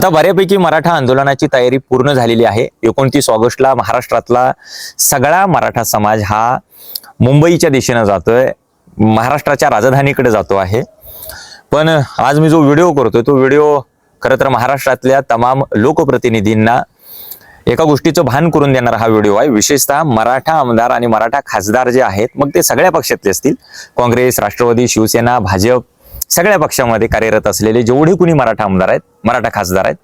आता बऱ्यापैकी मराठा आंदोलनाची तयारी पूर्ण झालेली आहे. एकोणतीस ऑगस्टला महाराष्ट्रातला सगळा मराठा समाज हा मुंबईच्या दिशेनं जातोय. महाराष्ट्राच्या राजधानीकडे जातो आहे. पण आज मी जो व्हिडिओ करतोय तो व्हिडिओ खरं तर महाराष्ट्रातल्या तमाम लोकप्रतिनिधींना एका गोष्टीचं भान करून देणारा हा व्हिडिओ आहे. विशेषतः मराठा आमदार आणि मराठा खासदार जे आहेत मग ते सगळ्या पक्षातले असतील. काँग्रेस राष्ट्रवादी शिवसेना भाजप सगळ्या पक्षामध्ये कार्यरत असलेले जेवढे कुणी मराठा आमदार आहेत मराठा खासदार आहेत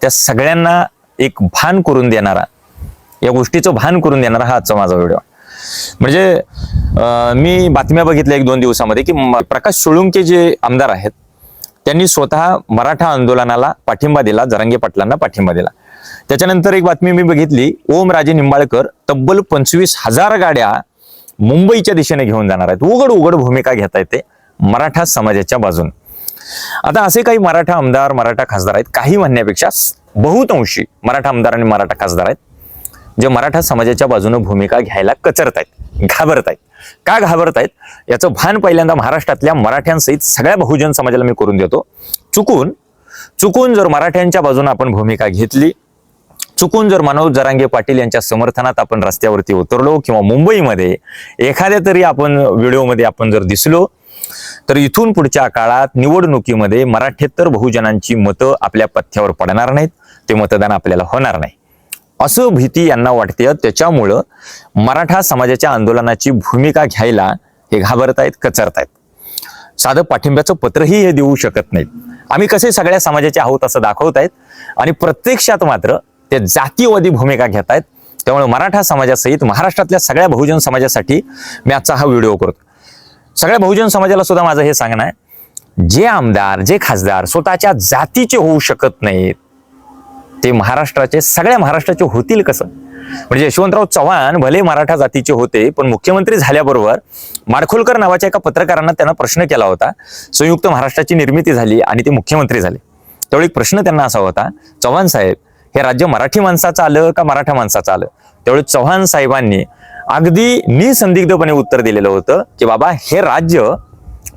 त्या सगळ्यांना एक भान करून देणारा या गोष्टीचं भान करून देणारा हा आजचा माझा व्हिडिओ. म्हणजे मी बातम्या बघितल्या एक दोन दिवसामध्ये की म- प्रकाश सोळुंके जे आमदार आहेत त्यांनी स्वतः मराठा आंदोलनाला पाठिंबा दिला जरांगे पाटलांना पाठिंबा दिला. त्याच्यानंतर एक बातमी मी बघितली ओम राजे निंबाळकर तब्बल पंचवीस हजार गाड्या मुंबईच्या दिशेने घेऊन जाणार आहेत. उघड उघड भूमिका घेत आहेत ते. मराठा समाजाच्या बाजून. आता असे काही मराठा आमदार मराठा खासदार आहेत काही म्हणण्यापेक्षा बहुतांशी मराठा आमदार आणि मराठा खासदार आहेत जे मराठा समाजाच्या बाजूने भूमिका घ्यायला कचरत आहेत घाबरत आहेत. का घाबरत आहेत? याचं भान पहिल्यांदा महाराष्ट्रातल्या मराठ्यांसहित सगळ्या बहुजन समाजाला मी करून देतो. चुकून चुकून जर मराठ्यांच्या बाजूने आपण भूमिका घेतली चुकून जर मनोज जरांगे पाटील यांच्या समर्थनात आपण रस्त्यावरती उतरलो किंवा मुंबईमध्ये एखाद्या तरी आपण व्हिडिओमध्ये आपण जर दिसलो तर इथून पुढच्या काळात निवडणुकीमध्ये मराठ्येतर बहुजनांची मतं आपल्या पथ्यावर पडणार नाहीत. ते मतदान आपल्याला होणार नाही. असं भीती यांना वाटते. त्याच्यामुळं मराठा समाजाच्या आंदोलनाची भूमिका घ्यायला हे घाबरत आहेत कचरत आहेत साधं पाठिंब्याचं पत्रही हे देऊ शकत नाहीत. आम्ही कसे सगळ्या समाजाचे आहोत असं दाखवत आहेत आणि प्रत्यक्षात मात्र ते जातीवादी भूमिका घेत आहेत त्यामुळे मराठा समाजासहित महाराष्ट्रातल्या सगळ्या बहुजन समाजासाठी मी आजचा हा व्हिडिओ करतो. सगळ्या बहुजन समाजाला सुद्धा माझं हे सांगणं आहे. जे आमदार जे खासदार स्वतःच्या जातीचे होऊ शकत नाहीत ते महाराष्ट्राचे सगळ्या महाराष्ट्राचे होतील कसं? म्हणजे यशवंतराव चव्हाण भले मराठा जातीचे होते पण मुख्यमंत्री झाल्याबरोबर माडखोलकर नावाच्या एका पत्रकारांना त्यांना प्रश्न केला होता. संयुक्त महाराष्ट्राची निर्मिती झाली आणि ते मुख्यमंत्री झाले. त्यावेळी प्रश्न त्यांना असा होता चव्हाण साहेब हे राज्य मराठी माणसाचं आलं का मराठा माणसाचं आलं? त्यावेळी चव्हाण साहेबांनी अगदी निसंदिग्धपणे उत्तर दिलेलं होतं की बाबा हे राज्य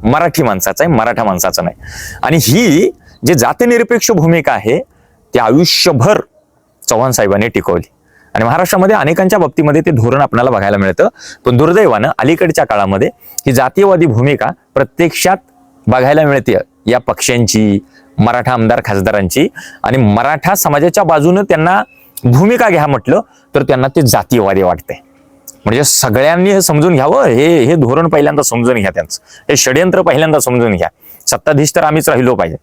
मराठी माणसाचं आहे मराठा माणसाचं नाही. आणि ही जी जातनिरपेक्ष भूमिका आहे ती आयुष्यभर चव्हाण साहेबांनी टिकवली. आणि महाराष्ट्रामध्ये अनेकांच्या बाबतीमध्ये ते धोरण आपल्याला बघायला मिळतं. पण दुर्दैवानं अलीकडच्या काळामध्ये ही जातीयवादी भूमिका प्रत्यक्षात बघायला मिळते. या पक्षांची मराठा आमदार खासदारांची आणि मराठा समाजाच्या बाजूनं त्यांना भूमिका घ्या म्हटलं तर त्यांना ते जातीयवादी वाटते म्हणजे सगळ्यांनी हे समजून घ्यावं हे हे धोरण पहिल्यांदा समजून घ्या त्यांचं. हे षडयंत्र पहिल्यांदा समजून घ्या. सत्ताधीश तर आम्हीच राहिलो पाहिजे.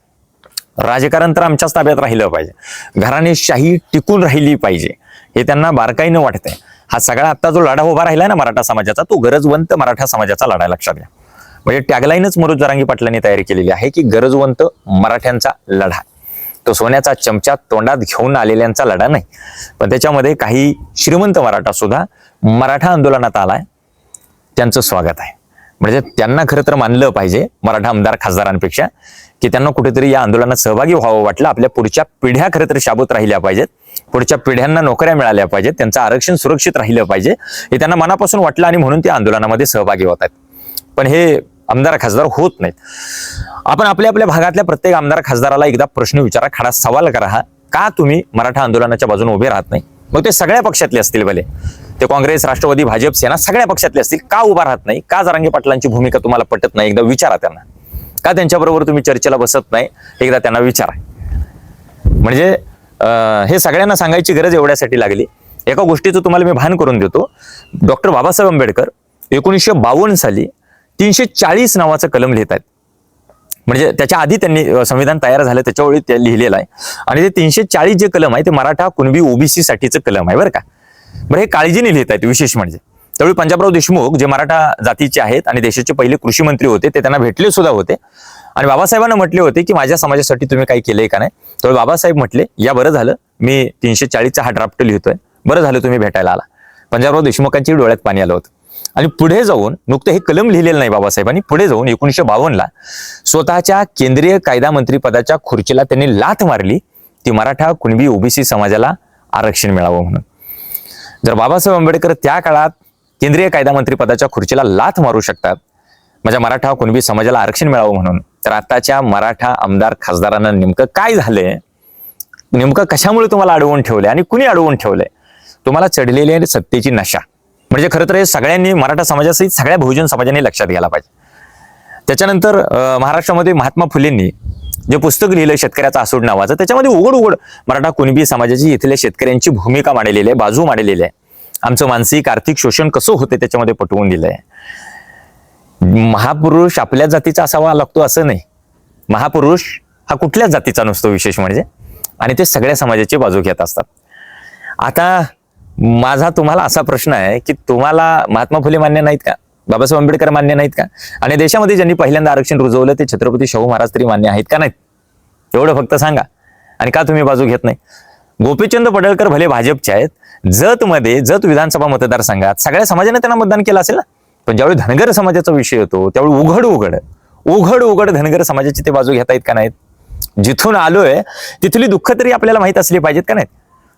राजकारण तर आमच्याच ताब्यात राहिलं पाहिजे. घराणेशाही टिकून राहिली पाहिजे. हे त्यांना बारकाईनं वाटतंय. हा सगळा आता जो लढा उभा राहिला ना मराठा समाजाचा तो गरजवंत मराठा समाजाचा लढा लक्षात घ्या. म्हणजे टॅगलाईनच मनोज जरांगी पाटलांनी तयारी केलेली आहे की गरजवंत मराठ्यांचा लढा. तो सोन्याचा चमचा तोंडात घेऊन आलेल्यांचा लढा नाही. पण त्याच्यामध्ये काही श्रीमंत मराठा सुद्धा मराठा आंदोलनात आलाय. त्यांचं स्वागत आहे. म्हणजे त्यांना खरं तर मानलं पाहिजे मराठा आमदार खासदारांपेक्षा की त्यांना कुठेतरी या आंदोलनात सहभागी व्हावं वाटलं. आपल्या पुढच्या पिढ्या खरं तर शाबूत राहिल्या पाहिजेत. पुढच्या पिढ्यांना नोकऱ्या मिळाल्या पाहिजेत. त्यांचं आरक्षण सुरक्षित राहिलं पाहिजे. हे त्यांना मनापासून वाटलं आणि म्हणून ते आंदोलनामध्ये सहभागी होत आहेत. पण हे आमदार खासदार होत नाहीत. आपण आपल्या आपल्या भागातल्या प्रत्येक आमदार खासदाराला एकदा प्रश्न विचारा. खडा सवाल करा हा. का तुम्ही मराठा आंदोलनाच्या बाजूने उभे राहत नाही? मग ते सगळ्या पक्षातले असतील भले. ते काँग्रेस राष्ट्रवादी भाजप सेना सगळ्या पक्षातले असतील का उभा राहत नाही? का जरांगे पाटलांची भूमिका तुम्हाला पटत नाही? एकदा विचारा त्यांना. का त्यांच्याबरोबर तुम्ही चर्चेला बसत नाही? एकदा त्यांना विचारा. म्हणजे हे सगळ्यांना सांगायची गरज एवढ्यासाठी लागली. एका गोष्टीचं तुम्हाला मी भान करून देतो. डॉक्टर बाबासाहेब आंबेडकर एकोणीसशे बावन्न साली तीनशे चाळीस नावाचं कलम लिहित आहेत. म्हणजे त्याच्या आधी त्यांनी संविधान तयार झालं त्याच्यावेळी ते लिहिलेलं आहे. आणि ते तीनशे चाळीस जे कलम आहे ते मराठा कुणबी ओबीसी साठीचं कलम आहे बरं का. बरं हे काळजीने लिहित आहेत विशेष म्हणजे. त्यावेळी पंजाबराव देशमुख जे मराठा जातीचे आहेत आणि देशाचे पहिले कृषी मंत्री होते ते त्यांना भेटले सुद्धा होते. आणि बाबासाहेबांना म्हटले होते की माझ्या समाजासाठी तुम्ही काही केलंय का नाही? त्यावेळी बाबासाहेब म्हटले या बरं झालं. मी तीनशे चाळीसचा हा ड्राफ्ट लिहितोय. बरं झालं तुम्ही भेटायला आला. पंजाबराव देशमुखांची डोळ्यात पाणी आलं होतं. आणि पुढे जाऊन नुकतं हे कलम लिहिलेलं नाही बाबासाहेबांनी पुढे जाऊन एकोणीसशे बावन्नला स्वतःच्या केंद्रीय कायदा मंत्री पदाच्या खुर्चीला त्यांनी लाथ मारली ती मराठा कुणबी ओबीसी समाजाला आरक्षण मिळावं म्हणून. जर बाबासाहेब आंबेडकर त्या काळात केंद्रीय कायदा मंत्री पदाच्या खुर्चीला लाथ मारू शकतात माझ्या मराठा कुणबी समाजाला आरक्षण मिळावं म्हणून तर आताच्या मराठा आमदार खासदारांना नेमकं काय झालंय? नेमकं कशामुळे तुम्हाला अडवून ठेवलंय आणि कुणी अडवून ठेवलंय? तुम्हाला चढलेली आहे सत्तेची नशा. म्हणजे खरं तर हे सगळ्यांनी मराठा समाजासहित सगळ्या बहुजन समाजाने लक्षात घ्यायला पाहिजे. त्याच्यानंतर महाराष्ट्रामध्ये महात्मा फुलेंनी जे पुस्तक लिहिलं शेतकऱ्याचा आसूड नावाचं त्याच्यामध्ये उघड उघड मराठा कुणबी समाजाची इथल्या शेतकऱ्यांची भूमिका मांडलेली आहे बाजू मांडलेली आहे. आमचं मानसिक आर्थिक शोषण कसं होते त्याच्यामध्ये पटवून दिलंय. महापुरुष आपल्या जातीचा असावा लागतो असं नाही. महापुरुष हा कुठल्याच जातीचा नसतो विशेष म्हणजे. आणि ते सगळ्या समाजाची बाजू घेत असतात. आता माझा तुम्हाला असा प्रश्न आहे की तुम्हाला महात्मा फुले मान्य नाहीत का? बाबासाहेब आंबेडकर मान्य नाहीत का? आणि देशामध्ये ज्यांनी पहिल्यांदा आरक्षण रुजवलं ते छत्रपती शाहू महाराज तरी मान्य आहेत का नाहीत? एवढं फक्त सांगा. आणि का तुम्ही बाजू घेत नाही? गोपीचंद पडळकर भले भाजपचे आहेत जतमध्ये जत विधानसभा मतदारसंघात सगळ्या समाजाने त्यांना मतदान केलं असेल ना? पण ज्यावेळी धनगर समाजाचा विषय येतो त्यावेळी उघड उघड उघड उघड धनगर समाजाची ते बाजू घेता येत का नाहीत? जिथून आलोय तिथली दुःख तरी आपल्याला माहीत असली पाहिजेत का नाहीत?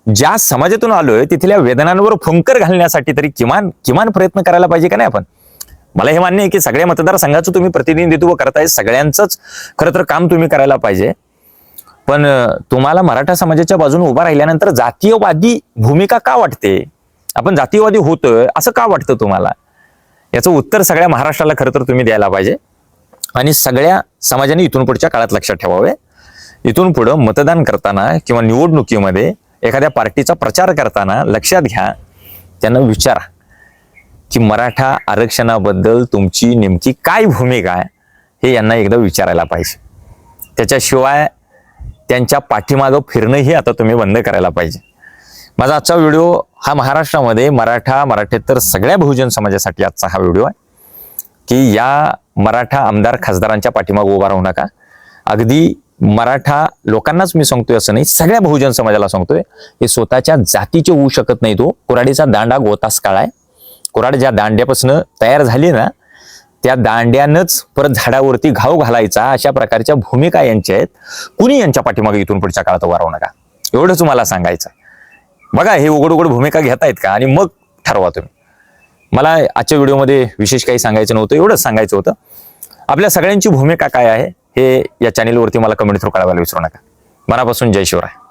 ज्या समाजातून आलोय तिथल्या वेदनांवर फुंकर घालण्यासाठी तरी किमान किमान प्रयत्न करायला पाहिजे का नाही आपण? मला हे मान्य आहे की सगळ्या मतदारसंघाचं तुम्ही प्रतिनिधित्व करताय सगळ्यांचंच खरं तर काम तुम्ही करायला पाहिजे. पण तुम्हाला मराठा समाजाच्या बाजूने उभा राहिल्यानंतर जातीयवादी भूमिका का वाटते? आपण जातीयवादी होतोय असं का वाटतं तुम्हाला? याचं उत्तर सगळ्या महाराष्ट्राला खरं तर तुम्ही द्यायला पाहिजे. आणि सगळ्या समाजाने इथून पुढच्या काळात लक्षात ठेवावे. इथून पुढं मतदान करताना किंवा निवडणुकीमध्ये एखाद्या पार्टीचा प्रचार करताना लक्षात घ्या त्यांना विचारा. की मराठा आरक्षणाबद्दल तुमची नेमकी काय भूमिका आहे हे यांना एकदा विचारायला पाहिजे. त्याच्याशिवाय त्यांच्या पाठीमागं फिरणंही आता तुम्ही बंद करायला पाहिजे. माझा आजचा व्हिडिओ हा महाराष्ट्रामध्ये मराठा मराठेतर सगळ्या बहुजन समाजासाठी आजचा हा व्हिडिओ आहे. की या मराठा आमदार खासदारांच्या पाठीमागं उभा राहू नका. अगदी मराठा लोकांनाच मी सांगतोय असं नाही सगळ्या बहुजन समाजाला सांगतोय हे स्वतःच्या जातीचे होऊ शकत नाही तो. कुराडीचा दांडा गोतास काळ आहे. कुराड ज्या दांड्यापासून तयार झाली ना त्या दांड्यानंच परत झाडावरती घाव घालायचा अशा प्रकारच्या भूमिका यांच्या आहेत. कुणी यांच्या पाठीमागे इथून पुढच्या काळात उभा नका. एवढंच तुम्हाला सांगायचं बघा हे उघड उघड भूमिका घेतायत का? आणि मग ठरवा तुम्ही. मला आजच्या व्हिडिओमध्ये विशेष काही सांगायचं नव्हतं एवढंच सांगायचं होतं. आपल्या सगळ्यांची भूमिका काय आहे हे या चॅनेलवरती मला कमेंट थ्रू कळवायला विसरू नका. मनापासून जय शिवराय.